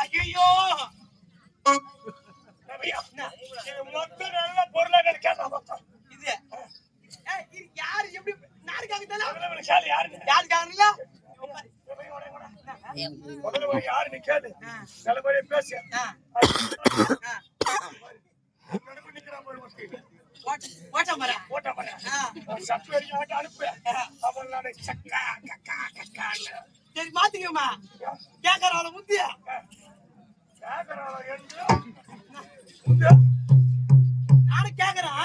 ஐயோ மொத்த நல்ல பொருளாதார கேட்டா மொத்தம் இது யாரு எப்படி நாருக்காக தானே யாரு யாருக்காக இல்ல முதல்ல போய் யாரு நிக்காது நல்லபடியா பேசு ஓட்ட மரம் ஓட்ட மரம் சப்ளை அனுப்பு அவன் சக்கா பாத்துக்கமா கேக்குறாள் முந்திய நானும் கேக்குறேன்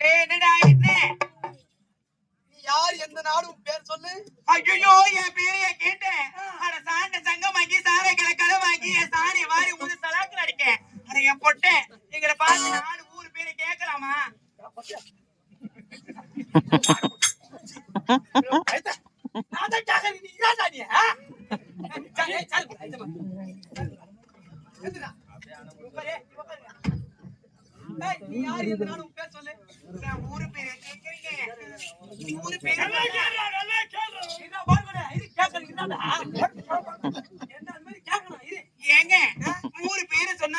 என்னடா என்ன? யார்? எந்த நாடும் பேர் சொல்லு. ஐயோ என் பேரைய கேட்டேன். அட சாண்ட சங்கமாக்கி சாரை கிழக்கலமாக்கி என் சாணி வாரி ஊது சலாக்கு அடிக்க என் பொட்டை எங்களை பார்த்து நாலு ஊரு பேரை கேட்கலாமா?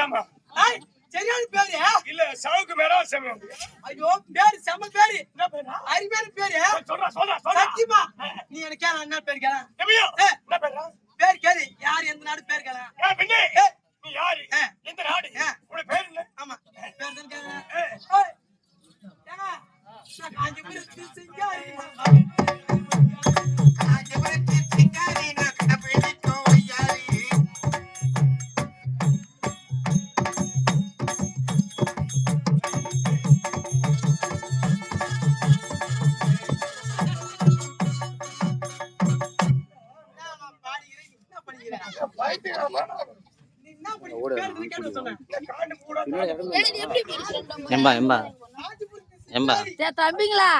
sama எம்பா எம்பா. எம்பா. தம்பிங்களா?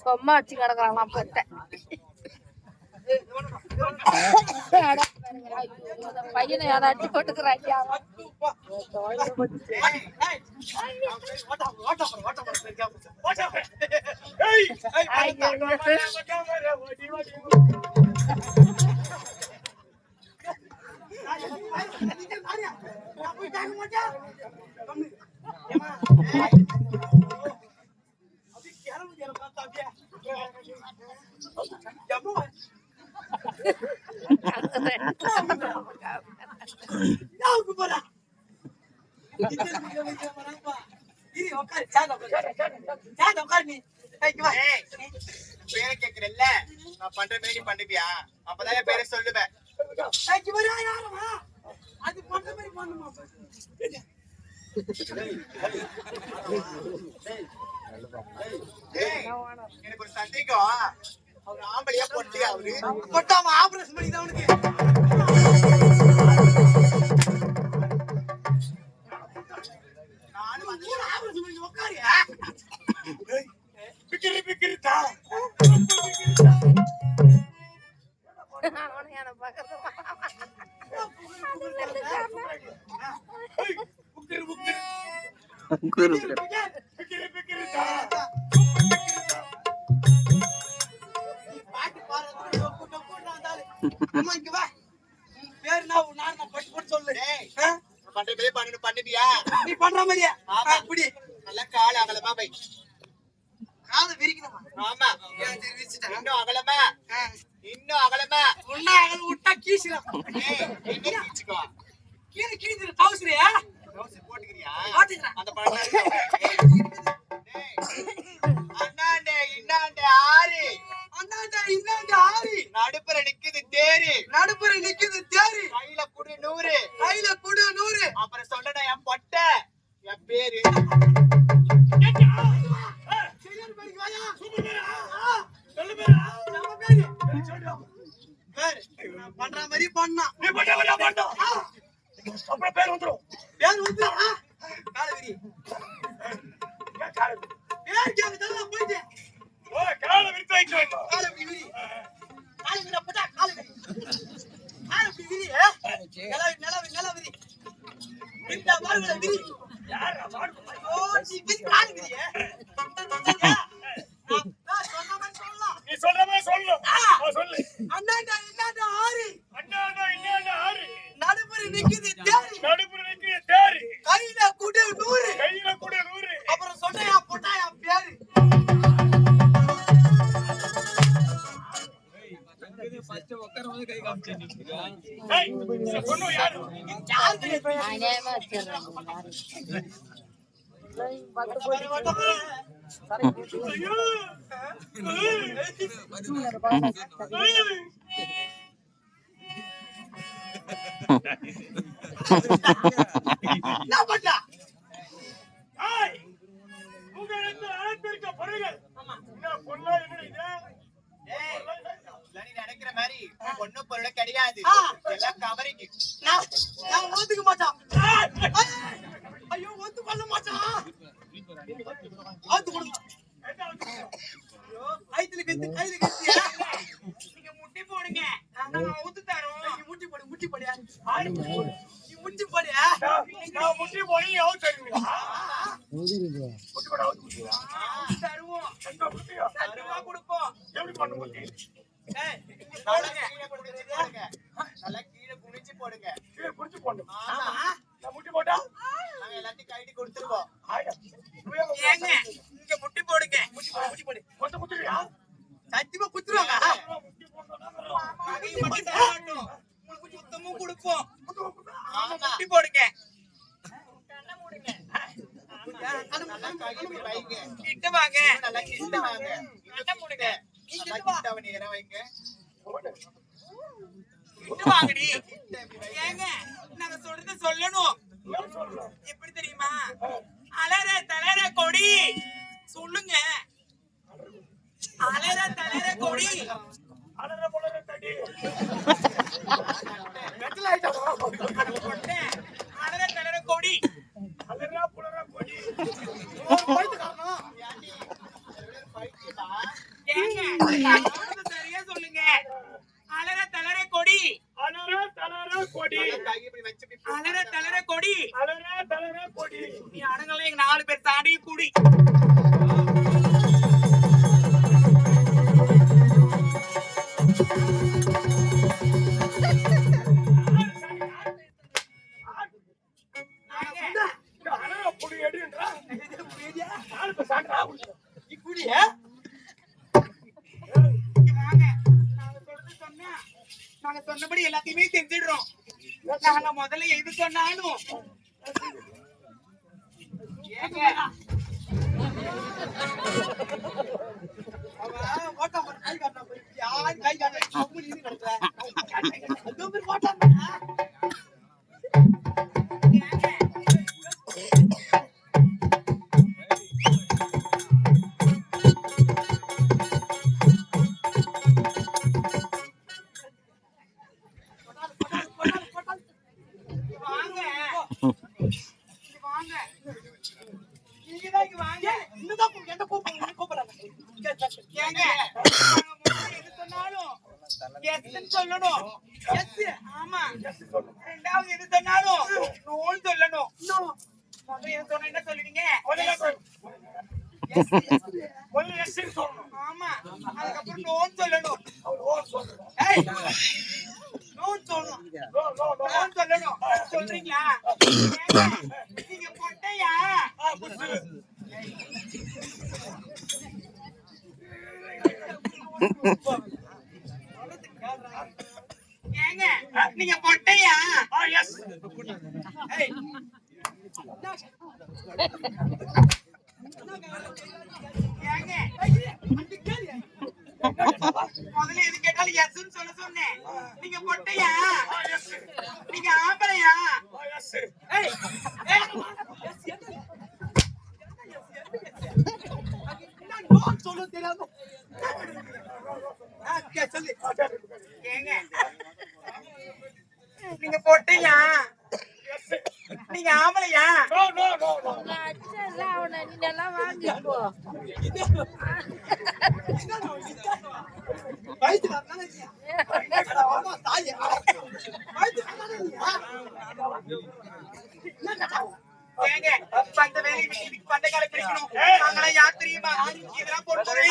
சொம்மா வச்சு கிடக்குறாங்களா பத்தை. பையனை யாராச்சும் போட்டுக்கிறாங்க போடு, ஓட்டா பேரை கேக்குறல்ல நான் பண்ற மாதிரி நீ பண்ணுவியா? அப்பதான் பேரை சொல்லுவேன். ஏய், அது பண்ற மாதிரி பண்ணுமா ஏய், எனக்கு ஒரு சந்தேகம். அவர் ஆம்பளையா பொட்டியா அவரு? கொட்டாம ஆபரேஷன் பண்ணி தான் ஏய், புக்கிரி, காதை விரிக்கணுமா? ஆமா. சரி, விரிச்சிட்டேன். இன்னும் அகலமா. இன்னும் அகலமா? உன்னை அகல விட்டா கீசிடும் ஏய், என்ன கிழிச்சுக்கோ கீழே கீழ்த்துல டவுசரியா ட்ரவுசர் போட்டுக்கிறியா? போட்டுக்கிறேன். அந்த பழக்கம் அண்ணாண்டே இன்னாண்டே ஆறு. அண்ணாண்டா இந்தாண்டா ஆவி நடுப்புற நிக்குது தேரு. நடுப்புற நிக்குது தேரி. கையில குடி நூறு. கையில குடு நூறு. அப்புறம் சொல்லணும் என் பொட்டை. என் பேரு. பண்ற மாதிரி பண்ணா. நீ பண்ண. அப்புறம் பேர் வந்துரும். பேர் போயிட்டு ஓ, காலை விரித்து வைக்க வேண்டும். கால விரி. விரி கால விரி அப்படா கால விரி. கால விரி விரி நில நில நில விரி இந்த பாருங்க விரி. யாரா மாடு? ஐயோ நீ விரி கால அழைப்பிருக்க பொருள்கள். என்ன பொண்ணா என்ன இது? ஏய், இதெல்லாம் நீ நினைக்கிற மாதிரி பொண்ணு பொருளை கிடையாது. எல்லாம் கவரிக்கு நான் ஒத்துக்க மாட்டான் ஐயோ ஒத்து பண்ண மாட்டான் ஒத்து கொடுங்க கைத்துல கத்து கையில கத்தியா நீங்க முட்டி போடுங்க நான் ஊத்து தரோம் நீ முட்டி போடு முட்டி போடியா போடு. நீ முட்டி போடியா நான் முட்டி போய் அவுத்து தருவீங்களா? முட்டி போட? தருவோம்? தருவா கொடுப்போம் எப்படி பண்ண முட்டி? நல்லா கீழே குனிஞ்சு போடுங்க கீழே புடிச்சு போடணும். ஆமா நான் முட்டி போட்டா? நாங்க எல்லாத்தையும் கைட்டு கொடுத்துருவோம் ஆயா. ஏங்க இங்க முட்டி போடுங்க முட்டி போடு முட்டி போடு கொத்த குத்துறியா? சத்தியமா குத்துருவாங்க உங்களுக்கு சுத்தமும் கொடுப்போம் முட்டி போடுங்க கிட்ட வாங்க நல்லா கிட்ட வாங்க கிட்ட நல்லா கிட்ட வைங்க வாங்கடி. ஏங்க நாங்க சொல்றது சொல்லணும். எப்படி தெரியுமா? அலற தளர கொடி. சொல்லுங்க. அலற தளர கொடி. அலற தடி. நாங்க முதல்ல எது சொன்னாலும். ஓட்டம் கை காட்டினா போய் யார் கை காட்டினா ஓட்டம் சொல்லணும். ஆமா. ரெண்டாவது எது சொன்னாலும் நூல் சொல்லணும். முதல்ல எது சொன்ன என்ன சொல்லுவீங்க? முதல்ல எஸ் ஆமா. அதுக்கப்புறம் நோன் சொல்லணும். நோன் நோன் சொல்லணும். சொல்றீங்களா? எஸ்ன்னு சொல்ல சொன்னேன் நீங்க பொட்டையா நீங்க ஆம்பளையா சொல்ல தெரியாம சொல்லு ஏங்க நீங்க பொட்டையா நீங்க ஆம்பளையா?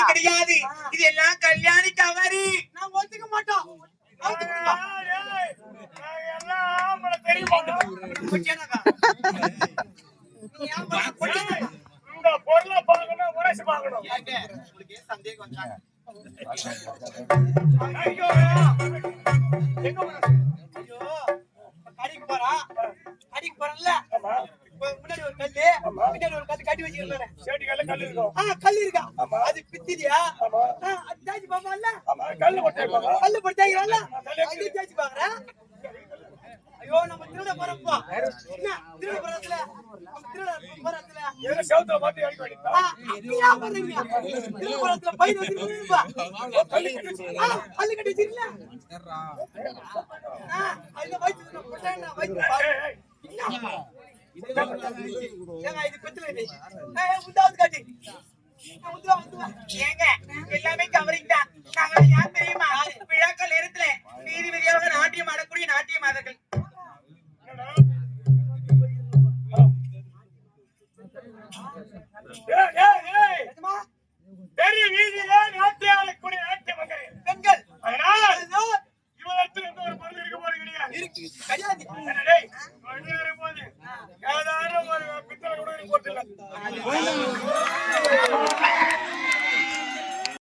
கிடையாது. இது எல்லாம் கல்யாணி கவரி நான் ஒத்துக்க மாட்டோம். கடைக்கு போறா? கடைக்கு போறல முன்னாடி ஒரு கல்லு பின்னாடி ஒரு கல்லு கட்டி வச்சிருக்கேன் சேடி கல்லு கல்லு இருக்கும் ஆ கல்லு இருக்கா? அது பித்திரியா? அந்தாஜி பாப்பா இல்ல கல்லு போட்டாங்க கல்லு போட்டாங்க எல்லாமே கவரிங் தான் நாங்க யார் தெரியுமா? விழாக்கள் நேரத்துல நீதிபதியா